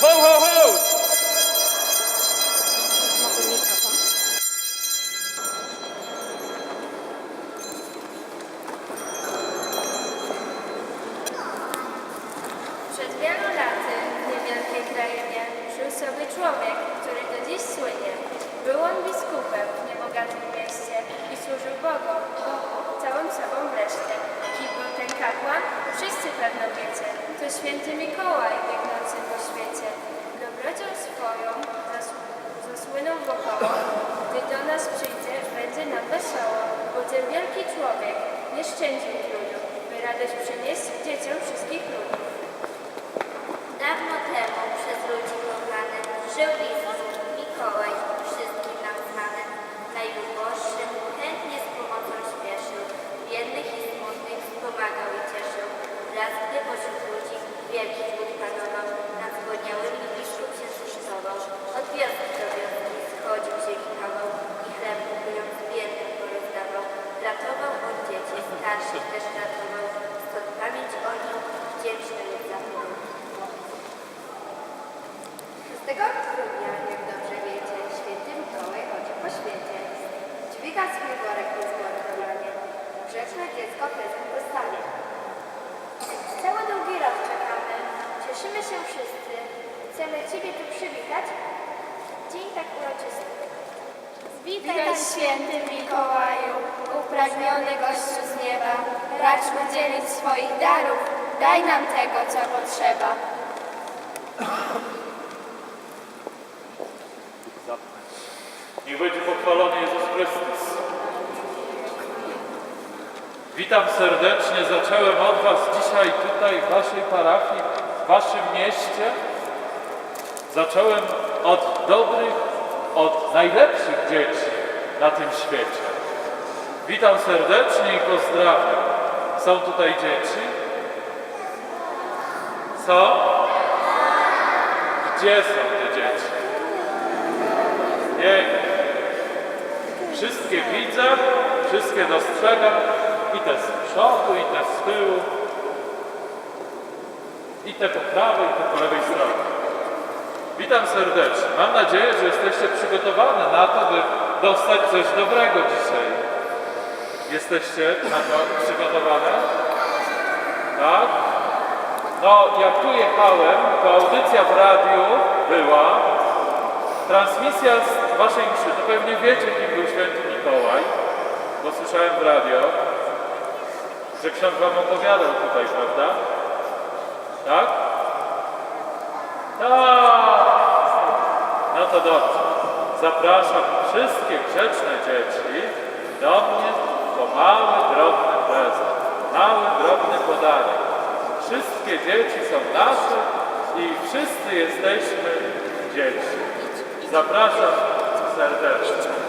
Ho, ho, ho! Przed wielu laty w niewielkiej krainie żył sobie człowiek, który do dziś słynie. Był on biskupem święty Mikołaj biegnący po świecie. Dobrocią swoją zas- zasłynął wokoło. Gdy do nas przyjdzie, będzie nam wesoło, bo ten wielki człowiek nie szczędził trudu, by radość przynieść dzieciom wszystkich ludów. Dawno temu przez ludzi kochany żył Jezus, Mikołaj, wszystkim nam znany. Najuboższym chętnie z pomocą śpieszył, biednych i smutnych wspomagał i cieszył. Raz gdy pośród ludzi wielki głód panował, nad zgłodniałymi biskup się zrzutował. Od wioski do wioski schodził się kawał i chleb kupując biednym porozdawał. Ratował on dzieci, starszych też ratował, stąd pamięć o nim wdzięczny lud zachował. 6 grudnia, jak dobrze wiecie, święty Mikołaj chodzi po świecie. Dźwiga swój worek i zbory kolanie. Grzeczne dziecko prezent dostanie. Cieszymy się wszyscy. Chcemy Ciebie tu przywitać. Dzień tak uroczysty. Witaj święty Mikołaju, upragniony gościu z nieba. Racz udzielić swoich darów, daj nam tego, co potrzeba. Niech będzie pochwalony Jezus Chrystus. Witam serdecznie. Zacząłem od Was dzisiaj tutaj w Waszej parafii, w Waszym mieście. Zacząłem od dobrych, od najlepszych dzieci na tym świecie. Witam serdecznie i pozdrawiam. Są tutaj dzieci? Są? Gdzie są te dzieci? Pięknie. Wszystkie widzę, wszystkie dostrzegam. I te z przodu, i te z tyłu. I te po prawej, i te po lewej stronie. Witam serdecznie. Mam nadzieję, że jesteście przygotowane na to, by dostać coś dobrego dzisiaj. Jesteście na to przygotowane? Tak? No, jak tu jechałem, to audycja w radiu była, transmisja z waszej mszy. To pewnie wiecie, kim był święty Mikołaj, bo słyszałem w radio, że ksiądz wam opowiadał tutaj, prawda? Tak? Tak! No to dobrze. Zapraszam wszystkie grzeczne dzieci do mnie po mały, drobny prezent. Mały, drobny podanek. Wszystkie dzieci są nasze i wszyscy jesteśmy dzieci. Zapraszam serdecznie.